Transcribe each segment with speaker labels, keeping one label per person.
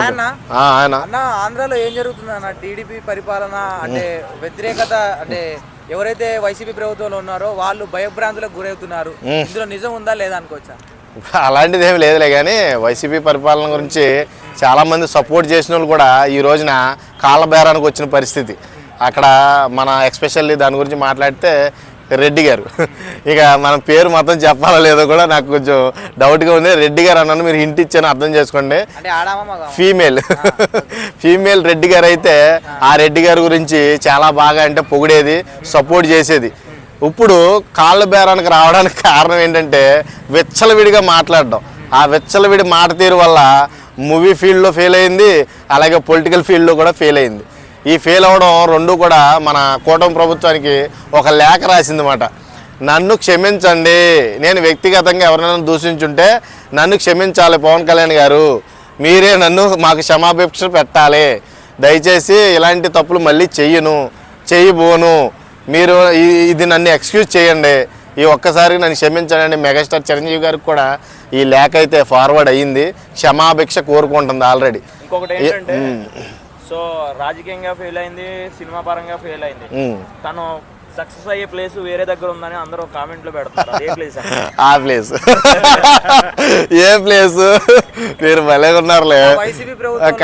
Speaker 1: ఆయన అన్న ఆంధ్రాలో ఏం జరుగుతుంది అన్న? టీడీపీ పరిపాలన అంటే వ్యతిరేకత అంటే ఎవరైతే వైసీపీ ప్రభుత్వంలో ఉన్నారో వాళ్ళు భయభ్రాంతులకు గురవుతున్నారు. ఇందులో నిజం ఉందా లేదా అనుకోవచ్చా?
Speaker 2: అలాంటిది ఏమి లేదులే కానీ వైసీపీ పరిపాలన గురించి చాలామంది సపోర్ట్ చేసిన వాళ్ళు కూడా ఈ రోజున కాళ్ళ బేరానికి వచ్చిన పరిస్థితి. అక్కడ మన ఎక్స్పెషల్లీ దాని గురించి మాట్లాడితే రెడ్డి గారు. ఇక మన పేరు మొత్తం చెప్పాలో లేదో కూడా నాకు కొంచెం డౌట్గా ఉంది. రెడ్డి గారు అన్నాను మీరు హింట్ ఇచ్చాను అర్థం చేసుకోండి. ఫీమేల్ ఫీమేల్ రెడ్డి గారు అయితే ఆ. రెడ్డి గారి గురించి చాలా బాగా అంటే పొగిడేది సపోర్ట్ చేసేది. ఇప్పుడు కాళ్ళ బేరానికి రావడానికి కారణం ఏంటంటే విచ్చలవిడిగా మాట్లాడడం. ఆ విచ్చలవిడి మాట తీరు వల్ల మూవీ ఫీల్డ్లో ఫెయిల్ అయింది అలాగే పొలిటికల్ ఫీల్డ్లో కూడా ఫెయిల్ అయింది. ఈ ఫెయిల్ అవ్వడం రెండు కూడా మన కూటమి ప్రభుత్వానికి ఒక లేఖ రాసిందన్నమాట. నన్ను క్షమించండి. నేను వ్యక్తిగతంగా ఎవరైనా దూషించుంటే నన్ను క్షమించాలి పవన్ కళ్యాణ్ గారు. మీరే నన్ను మాకు క్షమాభిక్ష పెట్టాలి. దయచేసి ఇలాంటి తప్పులు మళ్ళీ చెయ్యను చెయ్యబోను. మీరు ఇది నన్ను ఎక్స్క్యూజ్ చేయండి. ఈ ఒక్కసారి నన్ను క్షమించండి. మెగాస్టార్ చిరంజీవి గారికి కూడా ఈ లేఖ అయితే ఫార్వర్డ్ అయ్యింది. క్షమాభిక్ష కోరుకుంటుంది ఆల్రెడీ.
Speaker 3: సో రాజకీయంగా ఫెయిల్ అయింది సినిమా పరంగా ఫెయిల్ అయింది. తను సక్సెస్ అయ్యే ప్లేస్ వేరే దగ్గర ఉందని అందరూ కామెంట్లు పెడతారు అదే ప్లేస్
Speaker 2: ఆ ప్లేస్ ఏ ప్లేస్ మీరు భలే ఉన్నారులే.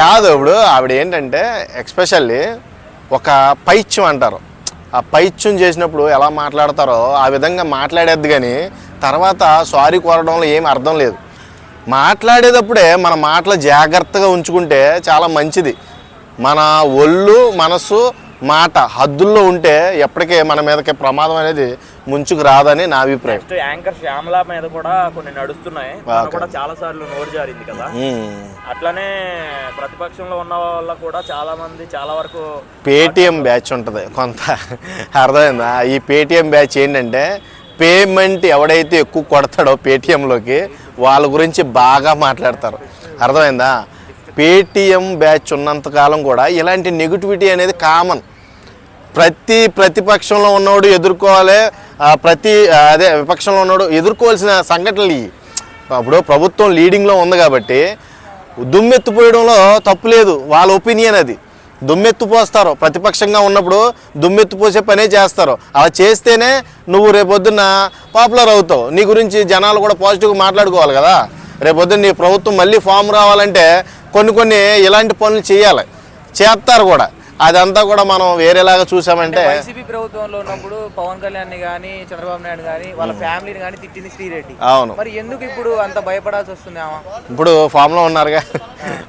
Speaker 2: కాదు ఇప్పుడు ఆవిడ ఏంటంటే ఎక్స్పెషల్లీ ఒక పైత్యం అంటారు. ఆ పైత్యం చేసినప్పుడు ఎలా మాట్లాడతారో ఆ విధంగా మాట్లాడేది కానీ తర్వాత సారీ కోరడంలో ఏం అర్థం లేదు. మాట్లాడేటప్పుడే మన మాటలు జాగ్రత్తగా ఉంచుకుంటే చాలా మంచిది. మన ఒళ్ళు మనసు మాట హద్దుల్లో ఉంటే ఎప్పటికే మన మీదకి ప్రమాదం అనేది ముంచుకు రాదని నా అభిప్రాయం.
Speaker 3: యాంకర్ శ్యామల మీద కూడా కొన్ని నడుస్తున్నాయి. తను కూడా చాలా సార్లు నోరు జారింది కదా. అట్లనే ప్రతిపక్షంలో ఉన్న వాళ్ళ కూడా చాలా మంది చాలా వరకు
Speaker 2: పేటిఎం బ్యాచ్ ఉంటుంది. కొంత అర్థమైందా? ఈ పేటిఎం బ్యాచ్ ఏంటంటే పేమెంట్ ఎవడైతే ఎక్కువ కొడతాడో పేటిఎంలోకి వాళ్ళ గురించి బాగా మాట్లాడతారు. అర్థమైందా? పేటిఎం బ్యాచ్ ఉన్నంతకాలం కూడా ఇలాంటి నెగిటివిటీ అనేది కామన్. ప్రతి ప్రతిపక్షంలో ఉన్నవాడు ఎదుర్కోవాలి ప్రతి అదే విపక్షంలో ఉన్నవాడు ఎదుర్కోవాల్సిన సంఘటనలు ఇవి. ఇప్పుడు ప్రభుత్వం లీడింగ్లో ఉంది కాబట్టి దుమ్మెత్తిపోయడంలో తప్పు లేదు వాళ్ళ ఒపీనియన్ అది. దుమ్మెత్తిపోస్తారు ప్రతిపక్షంగా ఉన్నప్పుడు దుమ్మెత్తిపోసే పనే చేస్తారు. అలా చేస్తేనే నువ్వు రేపొద్దున పాపులర్ అవుతావు. నీ గురించి జనాలు కూడా పాజిటివ్గా మాట్లాడుకోవాలి కదా. రేపొద్దున నీ ప్రభుత్వం మళ్ళీ ఫామ్ రావాలంటే కొన్ని కొన్ని ఇలాంటి పనులు చేయాలి. చేస్తారు కూడా. అదంతా కూడా మనం వేరేలాగా చూసామంటే
Speaker 1: వైసీపీ ప్రభుత్వంలో ఉన్నప్పుడు పవన్ కళ్యాణ్ గానీ చంద్రబాబు నాయుడు గానీ వాళ్ళ ఫ్యామిలీని గానీ తిట్టింది శ్రీరెడ్డి.
Speaker 2: అవును.
Speaker 1: మరి ఎందుకు ఇప్పుడు అంత భయపడాల్సి వస్తుంది
Speaker 2: ఇప్పుడు ఫామ్లో ఉన్నారుగా.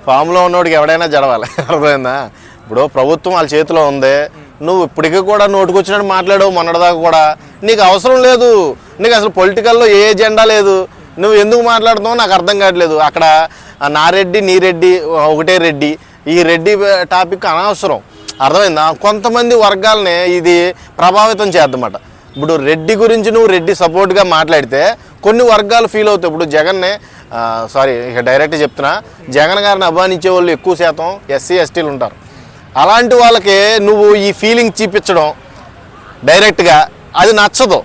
Speaker 2: ఫామ్లో ఉన్నోడికి ఎవడైనా జడవాలి అర్థమైందా? ఇప్పుడు ప్రభుత్వం వాళ్ళ చేతిలో ఉంది. నువ్వు ఇప్పటికీ కూడా నోటుకొచ్చినట్టు మాట్లాడవు మొన్నటిదాకా కూడా. నీకు అవసరం లేదు. నీకు అసలు పొలిటికల్లో ఏ ఎజెండా లేదు. నువ్వు ఎందుకు మాట్లాడుతున్నావు నాకు అర్థం కావట్లేదు. అక్కడ నారెడ్డి నీరెడ్డి ఒకటే రెడ్డి. ఈ రెడ్డి టాపిక్ అనవసరం. అర్థమైందా? కొంతమంది వర్గాలని ఇది ప్రభావితం చేద్దమాట ఇప్పుడు రెడ్డి గురించి నువ్వు రెడ్డి సపోర్ట్గా మాట్లాడితే కొన్ని వర్గాలు ఫీల్ అవుతాయి. ఇప్పుడు జగన్నే సారీ ఇక డైరెక్ట్ చెప్తున్నా. జగన్ గారిని అభిమానించే వాళ్ళు ఎక్కువ శాతం ఎస్సీ ఎస్టీలు ఉంటారు. అలాంటి వాళ్ళకి నువ్వు ఈ ఫీలింగ్ చూపించడం డైరెక్ట్గా అది నచ్చదు.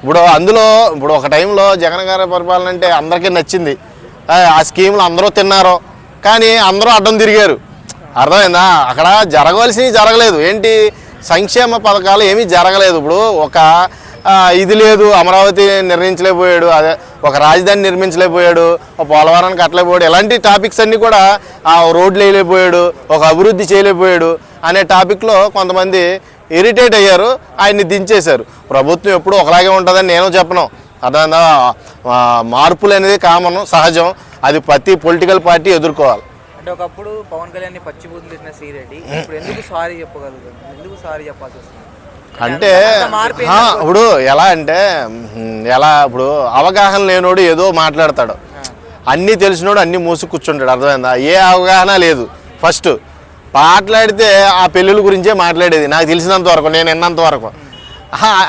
Speaker 2: ఇప్పుడు అందులో ఇప్పుడు ఒక టైంలో జగన్ గారి పరిపాలన అంటే అందరికీ నచ్చింది. ఆ, స్కీములు అందరూ తిన్నారు. కానీ అందరూ అడ్డం తిరిగారు. అర్థమైందా? అక్కడ జరగవలసినవి జరగలేదు. ఏంటి? సంక్షేమ పథకాలు ఏమీ జరగలేదు. ఇప్పుడు ఒక ఇది లేదు అమరావతి నిర్మించలేకపోయాడు అదే ఒక రాజధాని నిర్మించలేకపోయాడు ఒక పోలవరానికి కట్టలేకపోయాడు ఇలాంటి టాపిక్స్ అన్నీ కూడా ఆ రోడ్లు వేయలేకపోయాడు ఒక అభివృద్ధి చేయలేకపోయాడు అనే టాపిక్లో కొంతమంది ఇరిటేట్ అయ్యారు ఆయన్ని దించేశారు. ప్రభుత్వం ఎప్పుడు ఒకలాగే ఉంటుందని నేను చెప్పను. అదన్నా మార్పులు అనేది కామన్ సహజం. అది ప్రతి పొలిటికల్ పార్టీ ఎదుర్కోవాలి.
Speaker 1: అంటే ఒకప్పుడు పవన్ కళ్యాణ్ని పచ్చిబూతులు తిట్టిన శ్రీరెడ్డి ఇప్పుడు ఎందుకు సారీ చెప్పగలుగుతారు? ఎందుకు సారీ చెప్పాల్సి వస్తుంది
Speaker 2: అంటే ఇప్పుడు ఎలా అంటే ఎలా ఇప్పుడు అవగాహన లేనోడు ఏదో మాట్లాడతాడు. అన్నీ తెలిసినోడు అన్నీ మూసి కూర్చుంటాడు. అర్థమైందా? ఏ అవగాహన లేదు. ఫస్ట్ మాట్లాడితే ఆ పెళ్ళిళ్ళ గురించే మాట్లాడేది. నాకు తెలిసినంత వరకు నేను విన్నంత వరకు.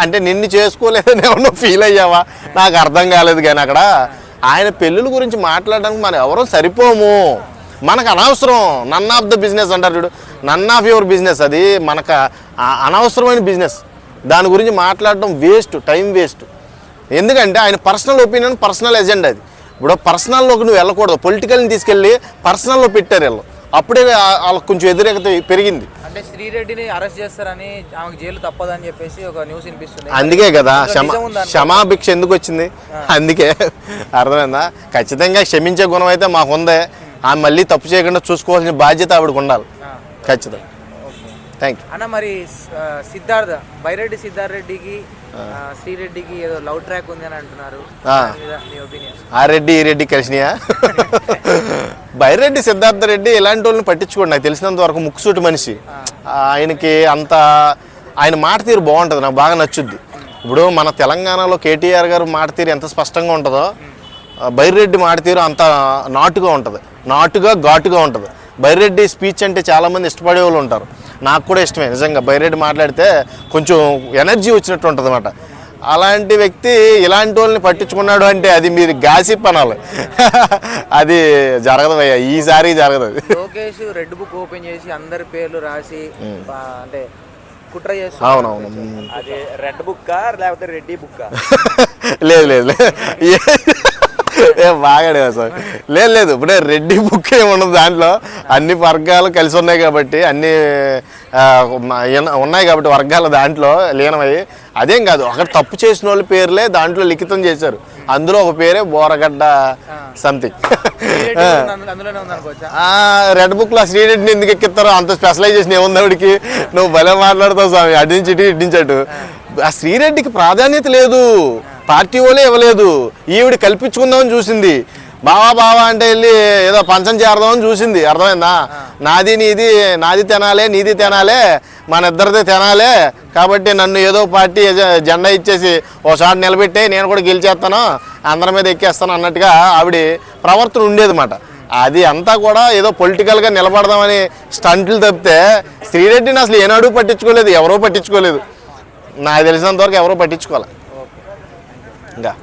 Speaker 2: అంటే నిన్ను చేసుకోలేదని ఏమన్నా ఫీల్ అయ్యావా? నాకు అర్థం కాలేదు కానీ అక్కడ ఆయన పెళ్ళిళ్ళ గురించి మాట్లాడడానికి మనం ఎవరో సరిపోము. మనకు అనవసరం. నన్ ఆఫ్ ద బిజినెస్ అంటారు చూడు. నన్ ఆఫ్ యువర్ బిజినెస్ అది మనకు అనవసరమైన బిజినెస్ దాని గురించి మాట్లాడడం వేస్ట్ టైం వేస్ట్ ఎందుకంటే ఆయన పర్సనల్ ఒపీనియన్ పర్సనల్ ఎజెండా అది. ఇప్పుడు పర్సనల్లోకి నువ్వు వెళ్ళకూడదు. పొలిటికల్ని తీసుకెళ్ళి పర్సనల్లో పెట్టారు వీళ్ళు. అప్పుడే వాళ్ళకి కొంచెం వ్యతిరేకత పెరిగింది.
Speaker 1: అంటే శ్రీరెడ్డిని అరెస్ట్ చేస్తారని ఆమెకు జైలు తప్పదని చెప్పేసి ఒక న్యూస్ వినిపిస్తుంది.
Speaker 2: అందుకే కదా? క్షమాభిక్ష ఎందుకు వచ్చింది? అందుకే అర్థమైందా? ఖచ్చితంగా క్షమించే గుణం అయితే మాకు ఉంది. ఆమె మళ్ళీ తప్పు చేయకుండా చూసుకోవాల్సిన బాధ్యత ఆవిడకు ఉండాలి. ఖచ్చితంగా. థ్యాంక్ యూ
Speaker 1: అన్న మరి సిద్ధార్థ బైరెడ్డి సిద్ధార్థ రెడ్డికి ఆ, శ్రీరెడ్డికి ఏదో లవ్ ట్రాక్ ఉంది అని అంటున్నారు.
Speaker 2: ఆ రెడ్డి ఈ రెడ్డి కలిసినాయా? బైరెడ్డి సిద్ధార్థ రెడ్డి ఇలాంటి వాళ్ళని పట్టించుకోండి. నాకు తెలిసినంత వరకు ముక్కుసూటి మనిషి. ఆయనకి అంత ఆయన మాట తీరు బాగుంటుంది. నాకు బాగా నచ్చుద్ది. ఇప్పుడు మన తెలంగాణలో కేటీఆర్ గారు మాట తీరు ఎంత స్పష్టంగా ఉంటుందో బైరెడ్డి మాట తీరు అంత నాటుగా ఉంటుంది. నాటుగా ఘాటుగా ఉంటుంది. బైరెడ్డి స్పీచ్ అంటే చాలామంది ఇష్టపడే వాళ్ళు ఉంటారు. నాకు కూడా ఇష్టమే. నిజంగా బైరెడ్డి మాట్లాడితే కొంచెం ఎనర్జీ వచ్చినట్టు ఉంటుంది అనమాట అలాంటి వ్యక్తి ఇలాంటి వాళ్ళని పట్టించుకున్నాడు అంటే అది మీరు గాసిప్ అనాలి. అది జరగదు ఈసారి జరగదు.
Speaker 1: లోకేష్ రెడ్ బుక్ ఓపెన్ చేసి అందరి పేర్లు రాసి అంటే కుట్ర చేస్తూ
Speaker 2: అవునవును.
Speaker 3: అది రెడ్ బుక్కా లేకపోతే రెడ్డి బుక్కా?
Speaker 2: లేదు లేదు బాగాడే సార్. లేదు లేదు. ఇప్పుడే రెడ్డి బుక్ ఏముండదు దాంట్లో. అన్ని వర్గాలు కలిసి ఉన్నాయి కాబట్టి అన్ని ఉన్నాయి కాబట్టి వర్గాలు దాంట్లో లీనమయ్యి అదేం కాదు ఒకటి తప్పు చేసిన వాళ్ళ పేర్లే దాంట్లో లిఖితం చేశారు. అందులో ఒక పేరే బోరగడ్డ సంథింగ్ రెడ్ బుక్లో శ్రీరెడ్డిని ఎందుకు ఎక్కిస్తారో అంత స్పెషలైజేషన్ ఏముంది ఆవిడకి? నువ్వు భలే మాట్లాడతావు స్వామి అటు నుంచి ఇటు ఇటు నుంచి అటు. ఆ శ్రీరెడ్డికి ప్రాధాన్యత లేదు. పార్టీ వాళ్ళే ఇవ్వలేదు. ఈవిడ కల్పించుకుందామని చూసింది. బావా బావా అంటే వెళ్ళి ఏదో పంచం చేరదామని చూసింది. అర్థమైందా? నాది నీది నాది తినాలే నీది తినాలే మన ఇద్దరిది తినాలే. కాబట్టి నన్ను ఏదో పార్టీ జెండా ఇచ్చేసి ఓసారి నిలబెట్టి నేను కూడా గెలిచేస్తాను అందరి మీద ఎక్కేస్తాను అన్నట్టుగా ఆవిడ ప్రవర్తన ఉండేదన్నమాట. అది అంతా కూడా ఏదో పొలిటికల్గా నిలబడదామని స్టంట్లు తప్పితే శ్రీరెడ్డిని అసలు ఏనాడు పట్టించుకోలేదు ఎవరో పట్టించుకోలేదు. నాకు తెలిసినంత వరకు ఎవరో పట్టించుకోవాలి. ఇంకా